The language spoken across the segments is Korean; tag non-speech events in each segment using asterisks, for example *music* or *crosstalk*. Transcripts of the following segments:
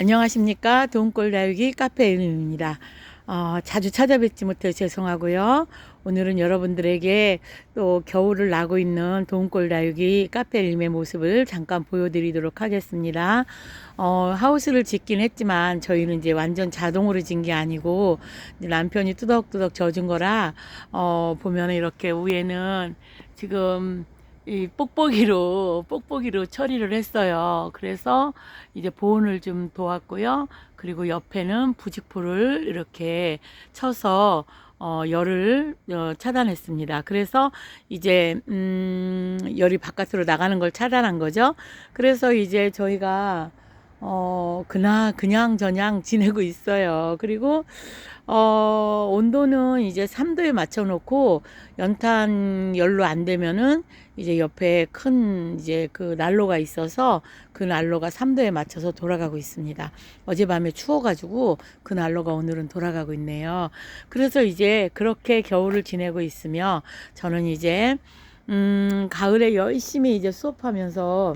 안녕하십니까 돈골 다육이 카페 이름입니다. 어, 자주 찾아뵙지 못해 죄송하고요. 오늘은 여러분들에게 또 겨울을 나고 있는 돈골 다육이 카페 이름의 모습을 잠깐 보여드리도록 하겠습니다. 어, 하우스를 짓긴 했지만 저희는 이제 완전 자동으로 짓는 게 아니고 남편이 뚜덕뚜덕 젖은 거라 어, 보면은 이렇게 위에는 지금 이 뽁뽁이로 뽁뽁이로 처리를 했어요. 그래서 이제 보온을 좀 도왔고요. 그리고 옆에는 부직포를 이렇게 쳐서 어, 열을 어, 차단했습니다. 그래서 이제 음, 열이 바깥으로 나가는 걸 차단한 거죠. 그래서 이제 저희가 어, 그나 그냥 저냥 지내고 있어요. 그리고 어, 온도는 이제 3도에 맞춰 놓고 연탄 열로 안 되면은 이제 옆에 큰 이제 그 난로가 있어서 그 난로가 3도에 맞춰서 돌아가고 있습니다. 어젯밤에 추워 가지고 그 난로가 오늘은 돌아가고 있네요. 그래서 이제 그렇게 겨울을 지내고 있으며 저는 이제 음, 가을에 열심히 이제 수업하면서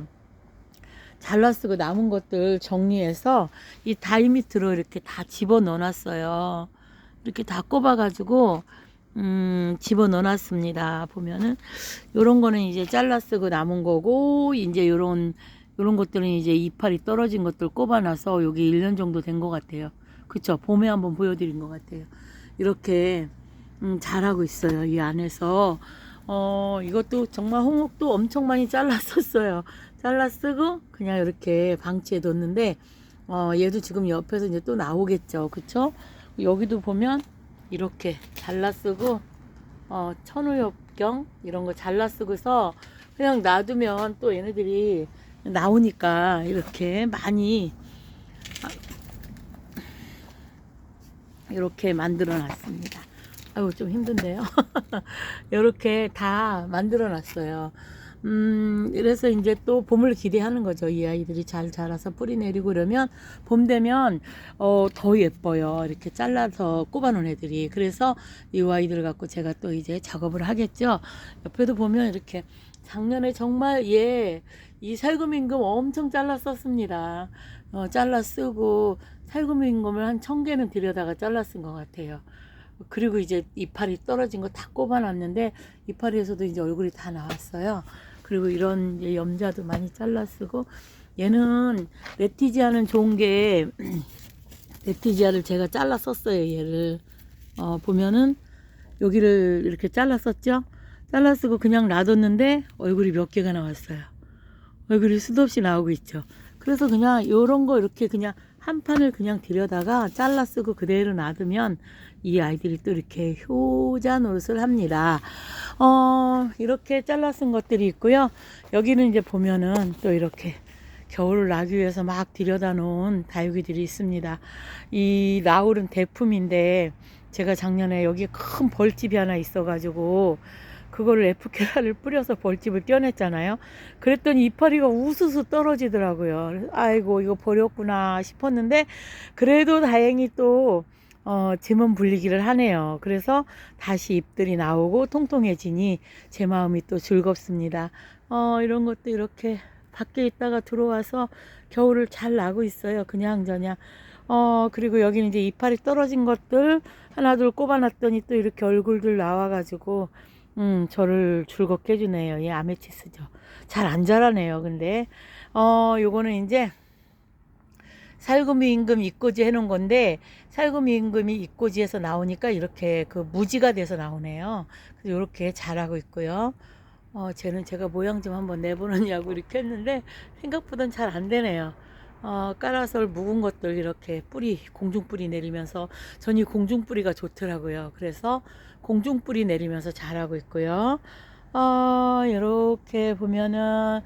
잘라쓰고 남은 것들 정리해서 이 다이 밑으로 이렇게 다 집어 넣어놨어요. 이렇게 다 꼽아가지고 음, 집어 넣어놨습니다. 보면은 요런 거는 이제 잘라쓰고 남은 거고 이제 요런 요런 것들은 이제 이파리 떨어진 것들 꼽아놔서 여기 1년 정도 된 것 같아요. 그쵸? 봄에 한번 보여드린 것 같아요. 이렇게 음, 잘하고 있어요. 이 안에서 어 이것도 정말 홍옥도 엄청 많이 잘랐었어요. 잘라 쓰고 그냥 이렇게 방치해 뒀는데 어 얘도 지금 옆에서 이제 또 나오겠죠. 그쵸? 여기도 보면 이렇게 잘라 쓰고 어 천우엽경 이런 거 잘라 쓰고서 그냥 놔두면 또 얘네들이 나오니까 이렇게 많이 이렇게 만들어 놨습니다. 아유 좀 힘든데요. *laughs* 이렇게 다 만들어 놨어요. 음, 그래서 이제 또 봄을 기대하는 거죠. 이 아이들이 잘 자라서 뿌리 내리고 그러면 봄 되면 어, 더 예뻐요. 이렇게 잘라서 꼽아 놓은 애들이. 그래서 이 아이들을 갖고 제가 또 이제 작업을 하겠죠. 옆에도 보면 이렇게 작년에 정말 얘이 살구민금 엄청 잘랐었습니다. 어, 잘라 쓰고 살구민금을 한 천 개는 들여다가 잘라 쓴 것 같아요. 그리고 이제 이파리 떨어진 거 다 꼽아놨는데 이파리에서도 이제 얼굴이 다 나왔어요. 그리고 이런 염자도 많이 잘라 쓰고 얘는 레티지아는 좋은 게 *clears throat* 레티지아를 제가 잘라 썼어요. 얘를 어, 보면은 여기를 이렇게 잘라 썼죠. 잘라 쓰고 그냥 놔뒀는데 얼굴이 몇 개가 나왔어요. 얼굴이 수도 없이 나오고 있죠. 그래서 그냥 요런 거 이렇게 그냥 한 판을 그냥 들여다가 잘라 쓰고 그대로 놔두면 이 아이들이 또 이렇게 효자 노릇을 합니다. 어, 이렇게 잘라 쓴 것들이 있고요. 여기는 이제 보면은 또 이렇게 겨울을 나기 위해서 막 들여다 놓은 다육이들이 있습니다. 이 라울은 대품인데 제가 작년에 여기 큰 벌집이 하나 있어가지고 그거를 에프케라를 뿌려서 벌집을 떼어냈잖아요. 그랬더니 이파리가 우수수 떨어지더라고요. 아이고 이거 버렸구나 싶었는데 그래도 다행히 또 어, 제몸 불리기를 하네요. 그래서 다시 잎들이 나오고 통통해지니 제 마음이 또 즐겁습니다. 어, 이런 것도 이렇게 밖에 있다가 들어와서 겨울을 잘 나고 있어요. 그냥 저냥. 어, 그리고 여기는 이제 이파리 떨어진 것들 하나둘 꼽아놨더니 또 이렇게 얼굴들 나와가지고 음, 저를 즐겁게 해주네요. 이 아메치스죠. 잘 안 자라네요. 근데, 어, 요거는 이제 살구미 임금 입고지 해놓은 건데, 살구미 임금이 입고지에서 나오니까 이렇게 그 무지가 돼서 나오네요. 그래서 이렇게 자라고 있고요. 어, 쟤는 제가 모양 좀 한번 내보느냐고 이렇게 했는데, 생각보단 잘 안 되네요. 어, 까라솔 묵은 것들 이렇게 뿌리, 공중뿌리 내리면서, 전 이 공중뿌리가 좋더라고요. 그래서 공중뿌리 내리면서 자라고 있고요. 어, 이렇게 보면은,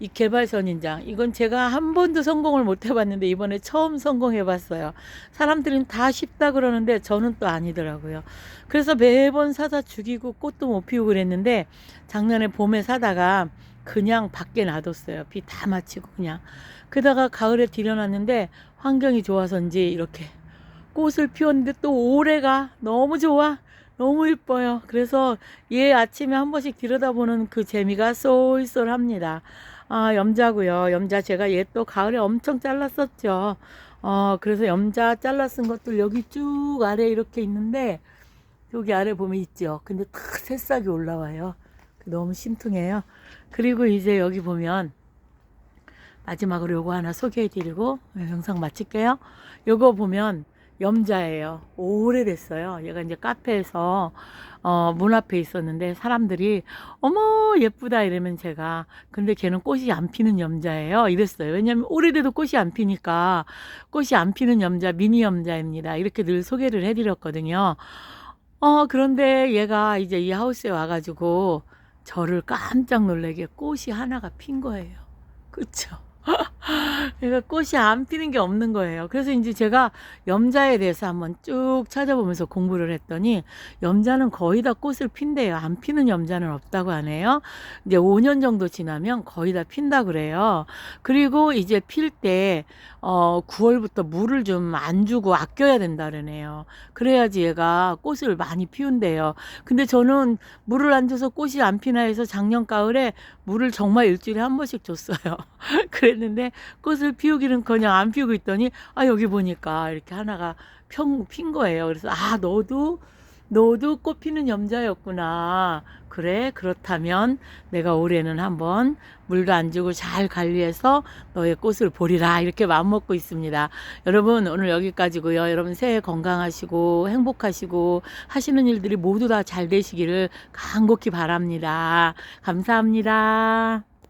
이 개발선인장. 이건 제가 한 번도 성공을 못 해봤는데, 이번에 처음 성공해봤어요. 사람들은 다 쉽다 그러는데, 저는 또 아니더라고요. 그래서 매번 사다 죽이고 꽃도 못 피우고 그랬는데, 작년에 봄에 사다가 그냥 밖에 놔뒀어요. 비 다 맞히고 그냥. 그다가 가을에 들여놨는데 환경이 좋아서인지 이렇게 꽃을 피웠는데 또 올해가 너무 좋아. 너무 이뻐요. 그래서 얘 아침에 한 번씩 들여다보는 그 재미가 쏠쏠합니다. 아, 염자고요. 염자 제가 얘 또 가을에 엄청 잘랐었죠. 어, 그래서 염자 쓴 것들 여기 쭉 아래 이렇게 있는데 여기 아래 보면 있죠. 근데 탁 새싹이 올라와요. 너무 심퉁해요. 그리고 이제 여기 보면 마지막으로 요거 하나 소개해 드리고 영상 마칠게요. 요거 보면 염자예요. 오래됐어요. 얘가 이제 카페에서 어, 문 앞에 있었는데 사람들이 어머 예쁘다 이러면 제가 근데 걔는 꽃이 안 피는 염자예요. 이랬어요. 왜냐면 오래돼도 꽃이 안 피니까 꽃이 안 피는 염자 미니 염자입니다. 이렇게 늘 소개를 해드렸거든요. 어 그런데 얘가 이제 이 하우스에 와가지고 저를 깜짝 놀라게 꽃이 하나가 핀 거예요. 그쵸? 그러니까 꽃이 안 피는 게 없는 거예요. 그래서 이제 제가 염자에 대해서 한번 쭉 찾아보면서 공부를 했더니 염자는 거의 다 꽃을 핀대요. 안 피는 염자는 없다고 하네요. 이제 5년 정도 지나면 거의 다 핀다 그래요. 그리고 이제 필때 어, 9월부터 물을 좀 안 주고 아껴야 된다 그러네요. 그래야지 얘가 꽃을 많이 피운대요. 근데 저는 물을 안 줘서 꽃이 안 피나 해서 작년 가을에 물을 정말 일주일에 한 번씩 줬어요. *laughs* 그랬는데 꽃을 피우기는커녕 안 피우고 있더니 아 여기 보니까 이렇게 하나가 평, 핀 거예요. 그래서 아 너도 너도 꽃 피는 염자였구나. 그래 그렇다면 내가 올해는 한번 물도 안 주고 잘 관리해서 너의 꽃을 보리라 이렇게 마음 먹고 있습니다. 여러분 오늘 여기까지고요. 여러분 새해 건강하시고 행복하시고 하시는 일들이 모두 다 잘 되시기를 간곡히 바랍니다. 감사합니다.